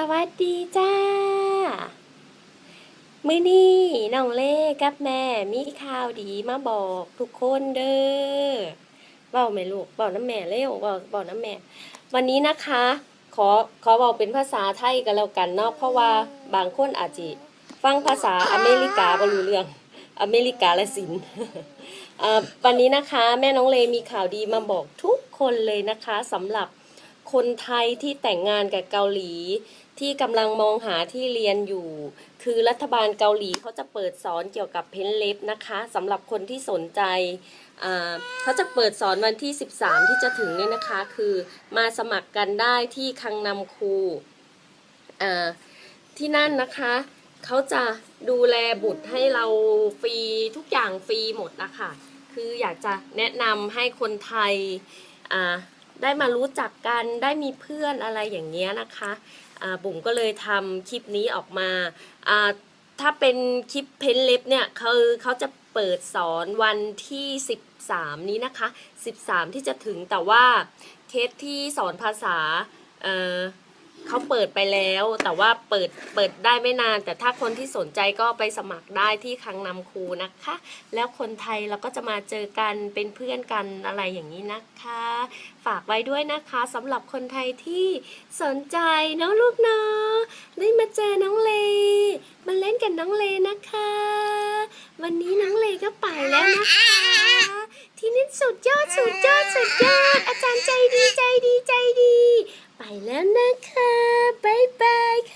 สวัสดีจ้า มื้อนี้น้องเล่กับแม่มีข่าวดีมาบอกทุกคนเด้อเว้าแม่ลูกเว้าน้ำแม่เร็วเว้าเว้าน้ำแม่ วันนี้นะคะ ขอขอเว้าเป็นภาษาไทยกันแล้วกันเนาะเพราะว่าบางคนอาจจะฟังภาษาอเมริกาบ่รู้เรื่อง อเมริกาละสินวันนี้นะคะ แม่น้องเลมีข่าวดีมาบอกทุกคนเลยนะคะสำหรับ คนไทยที่แต่งงานกับเกาหลี ที่กำลังมองหาที่เรียนอยู่ คือรัฐบาลเกาหลีเขาจะเปิดสอนเกี่ยวกับเพ้นเล็บนะคะสำหรับคนที่สนใจเขาจะเปิดสอนวันที่ 13 ที่จะถึงเนี่ยนะคะ คือมาสมัครกันได้ที่คังนำครูที่นั่นนะคะเขาจะดูแลบุตรให้เราฟรีทุกอย่างฟรีหมดนะคะคืออยากจะแนะนำให้คนไทย ได้มารู้จักกันได้มีเพื่อนอะไรอย่างเงี้ยนะคะบุ๋มก็เลยทำคลิปนี้ออกมา ถ้าเป็นคลิปเพ้นเล็บเนี่ยเขาเขาจะเปิดสอนวันที่ 13 นี้นะคะ 13 ที่จะถึงแต่ว่าเคสที่สอนภาษา เขาเปิดไปแล้ว แต่ว่าเปิดเปิดได้ไม่นาน แต่ถ้าคนที่สนใจก็ไปสมัครได้ที่คังนำครูนะคะ แล้วคนไทยเราก็จะมาเจอกันเป็นเพื่อนกันอะไรอย่างนี้นะคะ ฝากไว้ด้วยนะคะสำหรับคนไทยที่สนใจเนาะลูกเนาะได้มาเจอน้องเลมาเล่นกับน้องเลนะคะ วันนี้น้องเลก็ไปแล้วนะคะ ที่นี่สุดยอดสุดยอดสุดยอดอาจารย์ แล้วนะคะ บ๊ายบายค่ะ